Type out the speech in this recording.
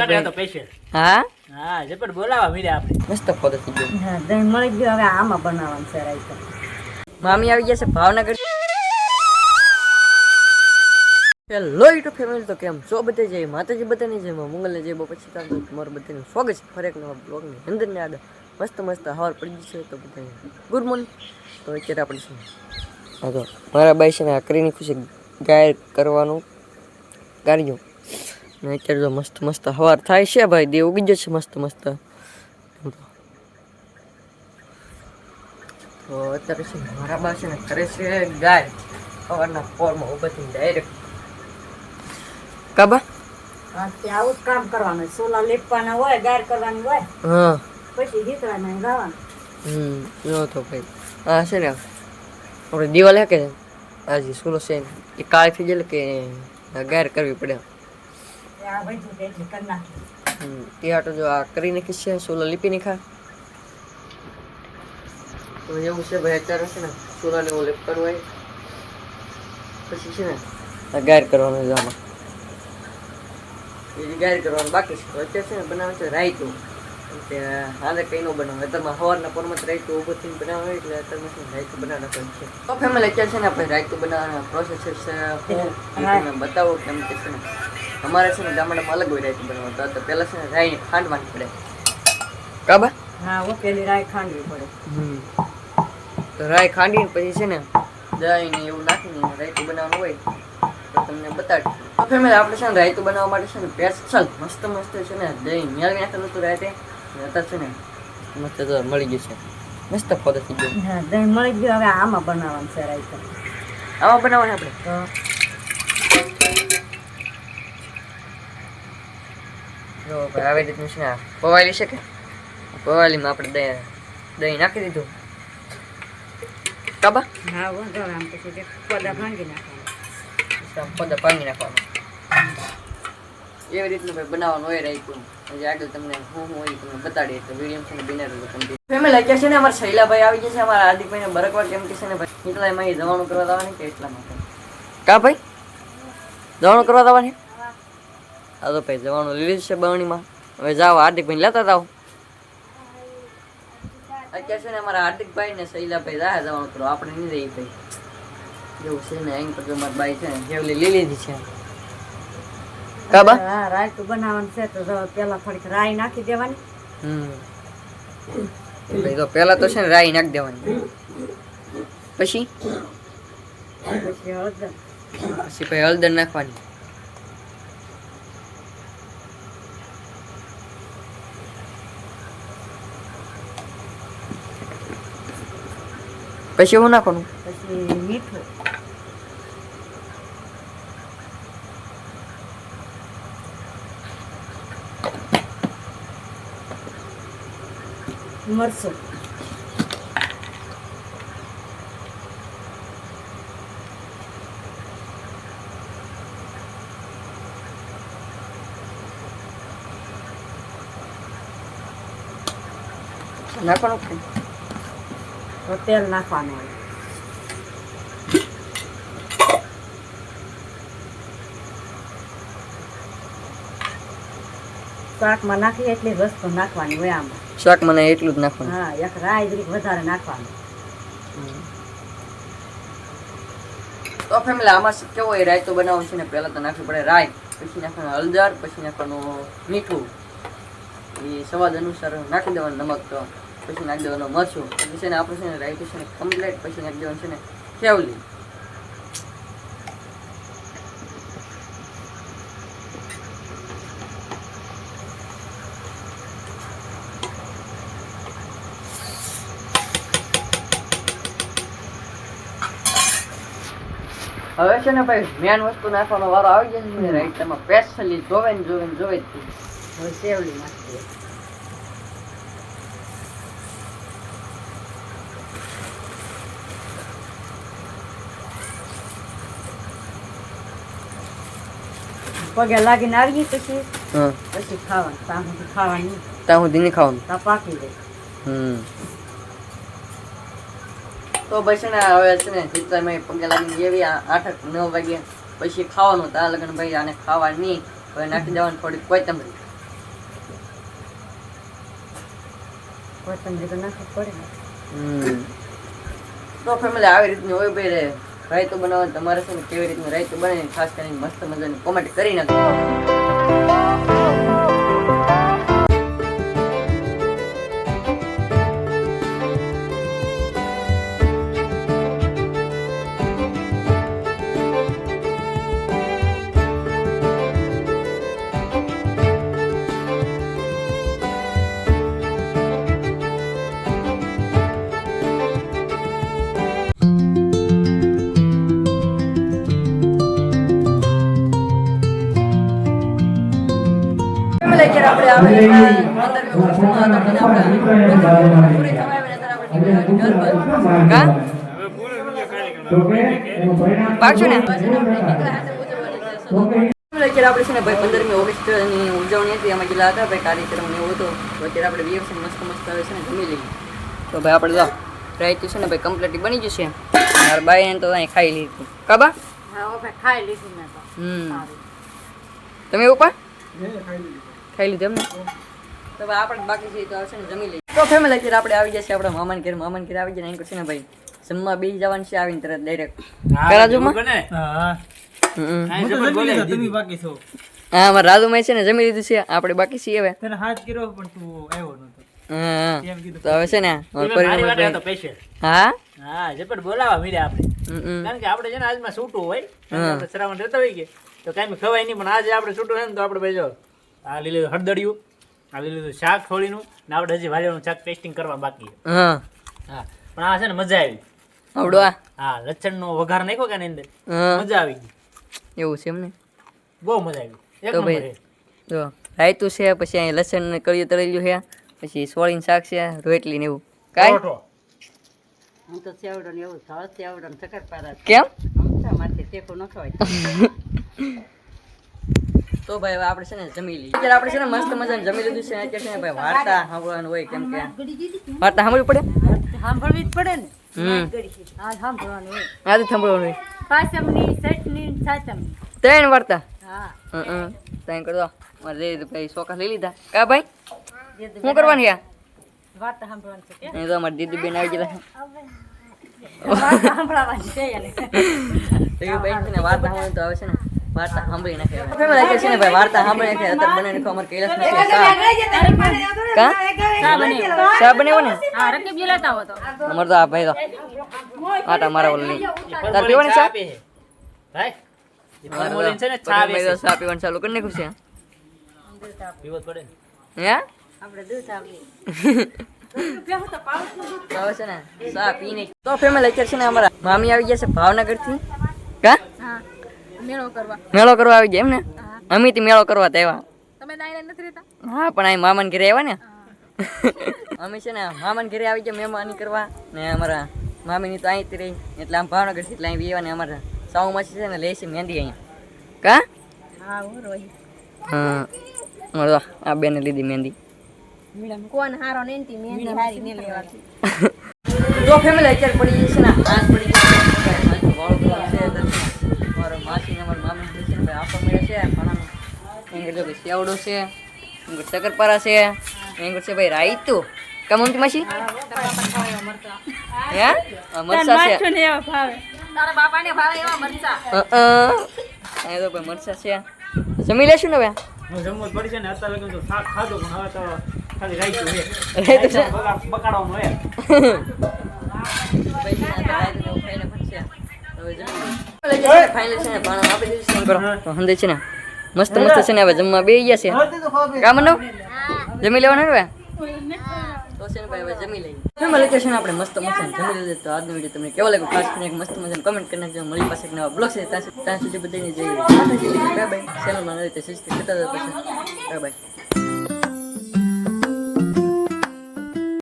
માટે હા? હા જબર બોલાવા મીરા આપણે. મસ્ત ફોટો થઈ ગયો હા દહીં મળી ગયું હવે આમાં બનાવવાનું છે મામી આવી ગયા છે ભાવનગર. હેલો યુટ્યુબ ફેમિલી તો કેમ છો બધે? જય માતાજી બધાની જય માં મંગલને જય બહુ પછી કામ તો તમારું બધાનું સ્વાગત છે. ફરેક નવા બ્લોગની અંદર ને આગળ. મસ્ત મસ્ત હવાર પડી ગઈ છે તો બધાને ગુડ મોર્નિંગ તો અત્યારે આપણે હા તો મારા બાઈ છે ને આ કરીને ખુશી ગાય કરવાનું કાર્યો ને અત્યારે જો મસ્ત મસ્ત હવાર થાય છે ભાઈ દેવ ઉગી જશે મસ્ત મસ્ત. તો અત્યારે છે મારા બા છે ને કરે છે ગાય. સવારના પોરમાં ઊભા થઈને ડાયરેક્ટ કાબા? આવું જ કામ કરવાનું. સોલા લેપવાના હોય ગાર કરવાની હોય હા. પછી ગીતવાના ગાવાનું. હમ જો તો ભાઈ. હા છે ને આપણે દિવાલ હે કે આજે સુલો છે એ કાળી થઈ જાય કે ગાર કરવી પડે. આ બધું તે એટલે કરી નાખીએ. તે હાટો જો આ કરી નાખી છે સોલા લીપી નાખા. તો એવું છે ભાઈ અત્યારે છે ને સોલાને એવું લેપ કરવું હોય. પછી છે ને ગાયર કરવાનું આમાં. એ ગાયર કરવાનું બાકી છે. તો અત્યારે છે ને બનાવે છે રાયતું. કે હાલે કઈ નો બનાવે. અત્યારમાં સવારના પોરમાં રાયતું ઊભો થઈને બનાવે એટલે અત્યારમાં ને રાયતું બનાવવાનું છે. તો ફેમિલી અત્યારે છે ને આપણે રાયતું બનાવવાના પ્રોસેસ છે. હું. તમને બતાવું કેમ કે છે ને અમારે છે ને ગામડામાં અલગ હોય રાયતું બનાવવા તો પહેલાં છે ને રાઈને ખાંડવાની પડે. કાબા હા હું પેલી રાય ખાંડવી પડે. હમ. તો રાઈ ખાંડીને પછી છે ને દહીં ને એવું નાખીને રાયતું બનાવવાનું હોય તો તમને બતાડી તો ફેમિલી આપણે છે ને રાયતું બનાવવા માટે છે ને સ્પેશિયલ મસ્ત મસ્ત છે ને દહીં. મેળવી નાખેલું હતું રાયતે. અત્યારે છે ને મસ્ત તો મળી ગયું છે. મસ્ત થઈ ગયો હા દહીં મળી ગયું. હવે આમાં બનાવવાનું છે રાયતા. આમાં બનાવવાનું આપણે? તો જો ભાઈ આવી રીતનું છે ને પવાલી છે કે? પવાલીમાં આપણે દહીં દહીં નાખી દીધું. કાબા? હા વાંધો આમ પછી કોદા ભાંગી નાખવાના. પદા પાણી નાખવાનું. એવી રીતનું ભાઈ બનાવવાનું હોય રાખ્યું પછી આગળ તમને હું હું હોય તમને બતાડીએ. તો વીડિયો છે ને બિનાર તમને ફેમિલી અત્યારે છે ને અમારા શૈલાભાઈ આવી ગયા છે અમારા હાર્દિકભાઈને બરકવા કેમ કે છે ને ભાઈ એટલા એમાં જવાનું કરવા દાવાની કે એટલા માટે? કા ભાઈ? જવાનું કરવા આવવાની હા તો ભાઈ જવાનું લીધું છે બવણીમાં હવે જાઓ હાર્દિકભાઈ લેતા જાઓ. અત્યારે છે ને અમારા હાર્દિકભાઈ ને શૈલાભાઈ રાહ જવાનું કરો. આપણે નહીં રહી ભાઈ. જેવું છે ને અહીં પર મારી બાઈ છે ને જેવલી લઈ લીધી છે. કાબા હા રાયતું બનાવવાનું છે તો પેલા થોડીક રાય નાખી દેવાની. હમ. ભાઈ તો પેલા તો છે ને રાઈ નાખી દેવાની. પછી? પછી હળદર. પછી ભાઈ હળદર નાખવાની. પછી એવું નાખવાનું પછી મીઠું મરચું નાખવાનું કે? તો તેલ નાખવાનું હોય. શાકમાં નાખીએ એટલી વસ્તુ નાખવાની હોય આમાં. શાક મને એટલું જ નાખવાનું? હા એક રાઈ જરીક વધારે નાખવાનું. તો ફેમિલી આમાં કેવો એ રાયતો રાયતું બનાવવું છે ને પહેલાં તો નાખવું પડે રાઈ પછી નાખવાનું હળદર પછી નાખવાનું મીઠું. એ સ્વાદ અનુસાર નાખી દેવાનું નમક તો. પછી નાખી દેવાનું પછી છે ને આપણે છે ને રાયતું છે ને કમ્પ્લેટ પછી નાખી છે ને ખેવલી હવે છે ને ભાઈ મેન વસ્તુ નાખવાનો વારો આવી જાય ને રાઈટ એમાં સ્પેશિયલી જોવે ને જોવે ને જોવે જ હવે સેવલી નાખી પગે લાગીને આવીએ પછી પછી ખાવાનું. ત્યાં સુધી ખાવાનું ત્યાં સુધી નહીં ખાવાનું? ત્યાં પાકી જાય. તો પછી છે હવે છે ને જીતતા મેં પગે લાગીને જેવી આઠ નવ વાગ્યા પછી ખાવાનું ત્યાં લગન ભાઈ આને ખાવા નહીં. હવે નાખી દેવાનું થોડી કોઈ કોથમરી તો નાખવી પડે. તો ફેમિલી આવી રીતની હોય ભાઈ રાયતું બનાવવાનું તમારે શું કેવી રીતનું રાયતું બનાવીને ખાસ કરીને મસ્ત મજાની કોમેન્ટ કરી નાખો અત્યારે આપણે છે ને ભાઈ પંદરમી ઓગસ્ટની ઉજવણી હતી એમાં ગયેલા હતા ભાઈ કાર્યક્રમ એવું હતું. તો અત્યારે આપણે બે મસ્ત મસ્ત આવે છે ને જમી લઈએ. તો ભાઈ આપણે જો રાયતું છે ને ભાઈ કમ્પ્લીટ બની જશે. મારા બાઈને તો અહીં ખાઈ લીધું. કાબા હા ભાઈ ખાઈ લીધું મેં તો. હમ. તમે એવું પણ ખાઈ લીધું એમને. તો આપણે બાકી છે તો આવશે ને જમી લઈએ. તો ફેમિલી અત્યારે આપણે આવી જશે આપણા મામાને ઘેર. મામાને ઘેર આવી જાય ને છે ને ભાઈ જમવા બી જવાનું છે આવીને તરત ડાયરેક્ટ હા, કરાજુમાં? હા હમ. હા, જબર બોલે તમે દીદી. બાકી છો. હા અમારા રાજુભાઈ છે ને જમી લીધું છે. આપણે બાકી છીએ હવે. તને હાથ કર્યો પણ તું આવ્યો નતો હા, હા. એમ તો હવે છે ને. હા? હા બોલાવા આપણે. હમ. કારણ કે આપણે છે ને આજમાં છૂટું હોય. શ્રાવણ રહેતા હોય કે. તો કાંઈ ખવાય નહીં પણ આજે આપણે છૂટું છે ને તો આપણે ભાઈ આ લીલું હળદડિયું આ લીલું શાક થોડીનું ને આપણે હજી વાલીનું શાક ટેસ્ટિંગ કરવા બાકી છે. હા. હા પણ આ છે ને મજા આવી. આવડો આ. હા લચ્છણનો વઘાર નાખ્યો કે આની અંદર? હા. મજા આવી ગઈ. એવું છે એમને બહુ મજા આવી એક તો નંબર જો રાયતું છે પછી અહીં લસણ ને કળિયું તળેલું છે પછી સોળીન શાક છે રોટલી ને એવું. કાંઈ. હું તો સેવડો ને એવું સહજ સેવડો ને શક્કરપારા કેમ? માથે ટેકો નતો ખવાય તો ભાઈ આપણે છે ને જમી લઈએ. અત્યારે આપણે છે ને મસ્ત મજાનું જમી લીધું છે. અત્યારે છે ને ભાઈ વાર્તા સાંભળવાનું હોય કેમ કે. વાર્તા સાંભળવી પડે? સાંભળવી જ પડે ને. સાંભળવાનું હોય. આ તો સાંભળવાનું હોય. પાસમની ચટણી સાતમની. ત્રણ વાર્તા? હા. હં ત્રણ કરતો મારે લઈ લીધું ભાઈ ચોખા લઈ લીધા. કા ભાઈ? શું કરવાની આ? વાર્તા સાંભળવાની છે કે? તો અમારી દીદી બેન આવી ગયેલા વાર્તા સાંભળવાની છે વાર્તા સાંભળે તો આવે છે ને. વાર્તા સાંભળી નાખે હવે લાગે છે ને ભાઈ વાર્તા સાંભળી નાખે અત્યારે બને નાખો અમારે કૈલાસ નથી કા? શા બને ને? હા રકીબ જલાતા હો તો. અમારે તો આ ભાઈ તો આટા મારા ઓલા. તાર પીવાની છે. ભાઈ છે ને ચા તો ચા પીવાનું ચાલુ કરી નાખ્યું છે. પીવો પડે ને. હે? આપણે દૂધ તો હવે છે ને ચા પીને. તો ફેમિલી અત્યારે છે ને અમારા મામી આવી ગયા છે ભાવનગરથી કા? મેળો કરવા. મેળો કરવા આવી ગયા એમ ને? અમે થી મેળો કરવા તેવા તમે દાઈને નથી રહેતા? હા પણ અહીં મામાને ઘરે આવ્યા ને. અમે છે ને મામાન ઘરે આવી ગયા મહેમાની કરવા ને અમારા મામીની તો અહીંથી રહી. એટલે આમ ભાવનગરથી એટલે અહીં ને અમારા સાઉ માસી છે ને લે છે મહેંદી અહીંયા કા? હા હું રોહી હા આ બેને લીધી મહેંદી. કોણ હારો ને મહેંદી હારી ને લેવા તો ફેમિલી અત્યારે પડી છે ને આજ પડી જો ભાઈ સેવડો છે એંગર શક્કરપારા છે એંગર છે ભાઈ રાયતું. કા મમતી માસી? હે? મરચા છે. ને એવા ભાવે. તારા બાપાને ભાવે એવા મરચા. અહીં તો ભાઈ મરચા છે. જમી લેશું ને હવે? હું જમવું પડી છે ને અત્યારે લગન તો શાક ખાધું પણ હવે તો ખાલી રાખ્યું છે. રાયતું છે? બગા- બગાડવાનું હોય હંદે છે ને. મસ્ત મસ્ત છે ને હવે જમવા બે ગયા છે. કામ નો જમી લેવાનું હવે લોકેશન આપણે મસ્ત મસ્ત જમી લીધું તો આજનો વીડિયો તમને કેવો લાગ્યો? ખાસ કરીને મસ્ત મજાનું કમેન્ટ કરી નાખજો. મળી પાસે એક નવા ત્યાં સુધી ત્યાં જઈએ બાય બાય. ચેનલમાં બાય.